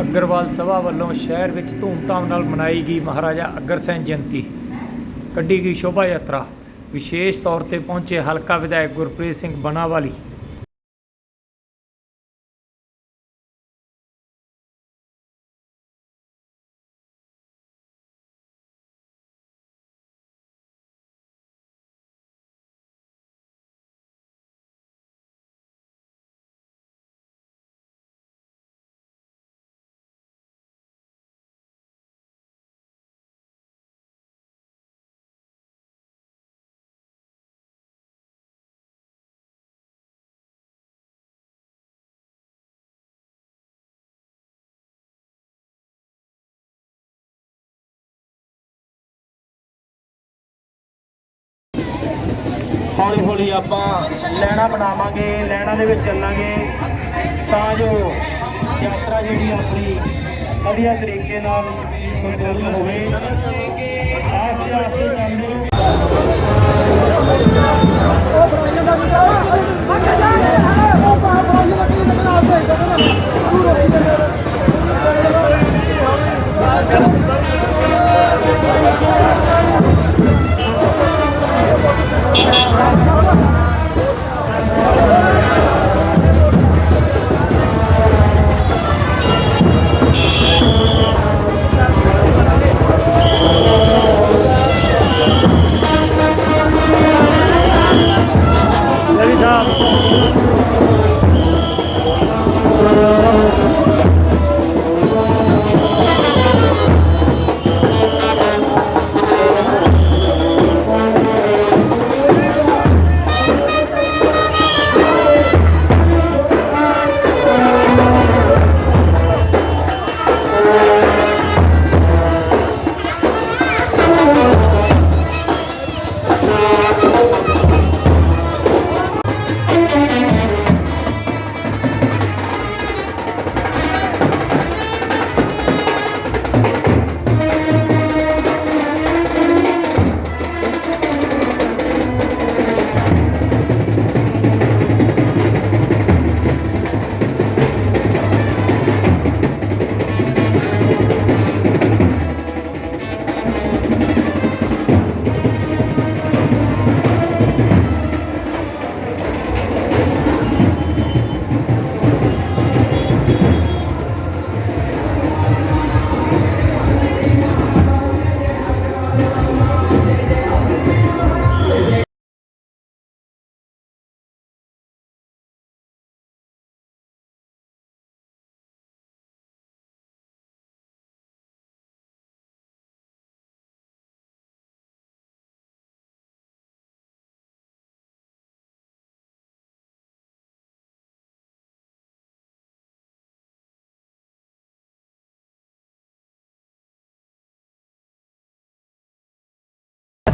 ਅਗਰਵਾਲ ਸਭਾ ਵੱਲੋਂ ਸ਼ਹਿਰ ਵਿੱਚ ਧੂਮਧਾਮ ਨਾਲ ਮਨਾਈ ਗਈ ਮਹਾਰਾਜਾ ਅਗਰਸੈਨ ਜਯੰਤੀ। ਕੱਢੀ ਗਈ ਸ਼ੋਭਾ ਯਾਤਰਾ। ਵਿਸ਼ੇਸ਼ ਤੌਰ ਤੇ ਪਹੁੰਚੇ ਹਲਕਾ ਵਿਧਾਇਕ ਗੁਰਪ੍ਰੀਤ ਸਿੰਘ ਬਣਾਵਾਲੀ ਹੌਲੀ ਹੌਲੀ ਆਪਾਂ ਲੈਣਾ ਬਣਾਵਾਂਗੇ, ਲੈਣਾ ਦੇ ਵਿੱਚ ਚੱਲਾਂਗੇ। ਤਾਂ ਜੋ ਯਾਤਰਾ ਜਿਹੜੀ ਆਪਣੀ ਵਧੀਆ ਤਰੀਕੇ ਨਾਲ ਸੰਪੂਰਨ ਹੋਵੇ। ਆਸ ਆਸਤੇ ਚੱਲਦੇ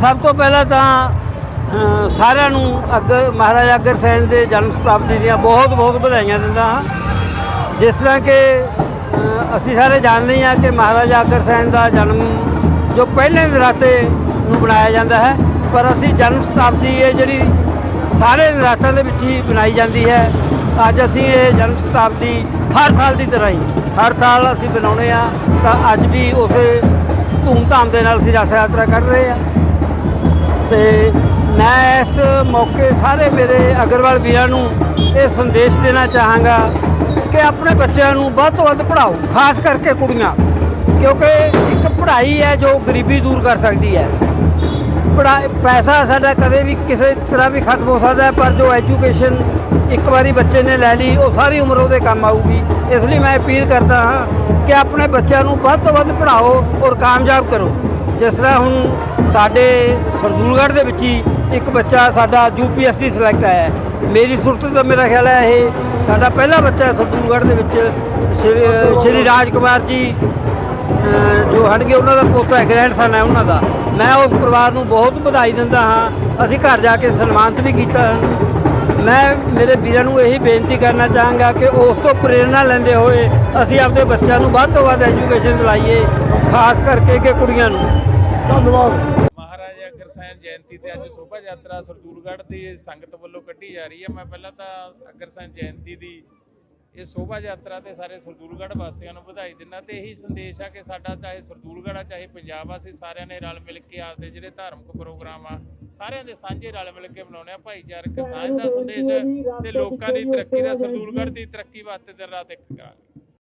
ਸਭ ਤੋਂ ਪਹਿਲਾਂ ਤਾਂ ਸਾਰਿਆਂ ਨੂੰ ਅੱਗ, ਮਹਾਰਾਜਾ ਅਗਰ ਸੈਨ ਦੇ ਜਨਮ ਸ਼ਤਾਬਦੀ ਦੀਆਂ ਬਹੁਤ ਬਹੁਤ ਵਧਾਈਆਂ ਦਿੰਦਾ ਹਾਂ। ਜਿਸ ਤਰ੍ਹਾਂ ਕਿ ਅਸੀਂ ਸਾਰੇ ਜਾਣਦੇ ਹਾਂ ਕਿ ਮਹਾਰਾਜਾ ਅਗਰ ਸੈਨ ਦਾ ਜਨਮ ਜੋ ਪਹਿਲੇ ਨਰਾਤੇ ਨੂੰ ਬਣਾਇਆ ਜਾਂਦਾ ਹੈ, ਪਰ ਅਸੀਂ ਜਨਮ ਸ਼ਤਾਬਦੀ ਇਹ ਜਿਹੜੀ ਸਾਰੇ ਨਰਾਤਿਆਂ ਦੇ ਵਿੱਚ ਹੀ ਬਣਾਈ ਜਾਂਦੀ ਹੈ, ਅੱਜ ਅਸੀਂ ਇਹ ਜਨਮ ਸ਼ਤਾਬਦੀ ਹਰ ਸਾਲ ਦੀ ਤਰ੍ਹਾਂ ਹੀ, ਹਰ ਸਾਲ ਅਸੀਂ ਬਣਾਉਂਦੇ ਆ ਤਾਂ ਅੱਜ ਵੀ ਉਸੇ ਧੂਮਧਾਮ ਦੇ ਨਾਲ ਅਸੀਂ ਰਥ ਯਾਤਰਾ ਕਰ ਰਹੇ ਹਾਂ। ਤੇ ਮੈਂ ਇਸ ਮੌਕੇ ਸਾਰੇ ਮੇਰੇ ਅਗਰਵਾਲ ਵੀਰਾਂ ਨੂੰ ਇਹ ਸੰਦੇਸ਼ ਦੇਣਾ ਚਾਹਾਂਗਾ ਕਿ ਆਪਣੇ ਬੱਚਿਆਂ ਨੂੰ ਵੱਧ ਤੋਂ ਵੱਧ ਪੜ੍ਹਾਓ, ਖਾਸ ਕਰਕੇ ਕੁੜੀਆਂ, ਕਿਉਂਕਿ ਇੱਕ ਪੜ੍ਹਾਈ ਹੈ ਜੋ ਗਰੀਬੀ ਦੂਰ ਕਰ ਸਕਦੀ ਹੈ। ਪੜਾ ਪੈਸਾ ਸਾਡਾ ਕਦੇ ਵੀ ਕਿਸੇ ਤਰ੍ਹਾਂ ਵੀ ਖਤਮ ਹੋ ਸਕਦਾ ਹੈ, ਪਰ ਜੋ ਐਜੂਕੇਸ਼ਨ ਇੱਕ ਵਾਰੀ ਬੱਚੇ ਨੇ ਲੈ ਲਈ, ਉਹ ਸਾਰੀ ਉਮਰ ਉਹਦੇ ਕੰਮ ਆਊਗੀ। ਇਸ ਲਈ ਮੈਂ ਅਪੀਲ ਕਰਦਾ ਹਾਂ ਕਿ ਆਪਣੇ ਬੱਚਿਆਂ ਨੂੰ ਵੱਧ ਤੋਂ ਵੱਧ ਪੜ੍ਹਾਓ ਔਰ ਕਾਮਯਾਬ ਕਰੋ। ਜਿਸ ਤਰ੍ਹਾਂ ਹੁਣ ਸਾਡੇ ਸਰਦੂਲਗੜ੍ਹ ਦੇ ਵਿੱਚ ਹੀ ਇੱਕ ਬੱਚਾ ਸਾਡਾ ਯੂਪੀਐਸਸੀ ਸਿਲੈਕਟ ਆਇਆ ਮੇਰੀ ਸੁਰਤ ਦਾ ਮੇਰਾ ਖਿਆਲ ਹੈ ਇਹ ਸਾਡਾ ਪਹਿਲਾ ਬੱਚਾ ਸਰਦੂਲਗੜ੍ਹ ਦੇ ਵਿੱਚ। ਸ਼੍ਰੀ- ਸ਼੍ਰੀ ਰਾਜ ਕੁਮਾਰ ਜੀ ਜੋ ਹਟ ਗਏ, ਉਹਨਾਂ ਦਾ ਪੋਤਾ ਹੈ ਗ੍ਰੈਂਡਸਨ ਹੈ ਉਹਨਾਂ ਦਾ। ਮੈਂ ਉਸ ਪਰਿਵਾਰ ਨੂੰ ਬਹੁਤ ਵਧਾਈ ਦਿੰਦਾ ਹਾਂ। ਅਸੀਂ ਘਰ ਜਾ ਕੇ ਸਨਮਾਨਿਤ ਵੀ ਕੀਤਾ ਮੈਂ ਮੇਰੇ ਵੀਰਾਂ ਨੂੰ ਇਹੀ ਬੇਨਤੀ ਕਰਨਾ ਚਾਹਾਂਗਾ ਕਿ ਉਸ ਤੋਂ ਪ੍ਰੇਰਣਾ ਲੈਂਦੇ ਹੋਏ ਅਸੀਂ ਆਪਣੇ ਬੱਚਿਆਂ ਨੂੰ ਵੱਧ ਤੋਂ ਵੱਧ ਐਜੂਕੇਸ਼ਨ ਦਿਲਾਈਏ, ਖਾਸ ਕਰਕੇ ਕਿ ਕੁੜੀਆਂ ਨੂੰ। ਧੰਨਵਾਦ। ਮਹਾਰਾਜਾ ਅਗਰਸੈਨ ਜਯੰਤੀ ਤੇ ਅੱਜ ਸ਼ੋਭਾ ਯਾਤਰਾ ਸਰਦੂਲਗੜ੍ਹ ਦੀ ਸੰਗਤ ਵੱਲੋਂ ਕੱਢੀ ਜਾ ਰਹੀ ਹੈ, ਮੈਂ ਪਹਿਲਾਂ ਤਾਂ ਅਗਰਸੈਨ ਜਯੰਤੀ ਦੀ ਇਹ ਸ਼ੋਭਾ ਯਾਤਰਾ ਤੇ ਸਾਰੇ ਸਰਦੂਲਗੜ੍ਹ ਵਾਸੀਆਂ ਨੂੰ ਵਧਾਈ ਦਿੰਦਾ ਤੇ ਇਹੀ ਸੰਦੇਸ਼ ਆ ਕਿ ਸਾਡਾ ਚਾਹੇ ਸਰਦੂਲਗੜ੍ਹ ਆ, ਚਾਹੇ ਪੰਜਾਬ ਆ, ਅਸੀਂ ਸਾਰਿਆਂ ਨੇ ਰਲ ਮਿਲ ਕੇ ਆਪਦੇ ਜਿਹੜੇ ਧਾਰਮਿਕ ਪ੍ਰੋਗਰਾਮ ਆ, ਸਾਰਿਆਂ ਦੇ ਸਾਂਝੇ ਰਲ ਮਿਲ ਕੇ ਮਨਾਉਣੇ ਆ। ਭਾਈਚਾਰਕ ਸਾਂਝ ਦਾ ਸੰਦੇਸ਼ ਤੇ ਲੋਕਾਂ ਦੀ ਤਰੱਕੀ ਦਾ, ਸਰਦੂਲਗੜ੍ਹ ਦੀ ਤਰੱਕੀ ਵਾਸਤੇ ਦਿਨ ਰਾਤ ਇੱਕ ਕਰਾਂਗੇ।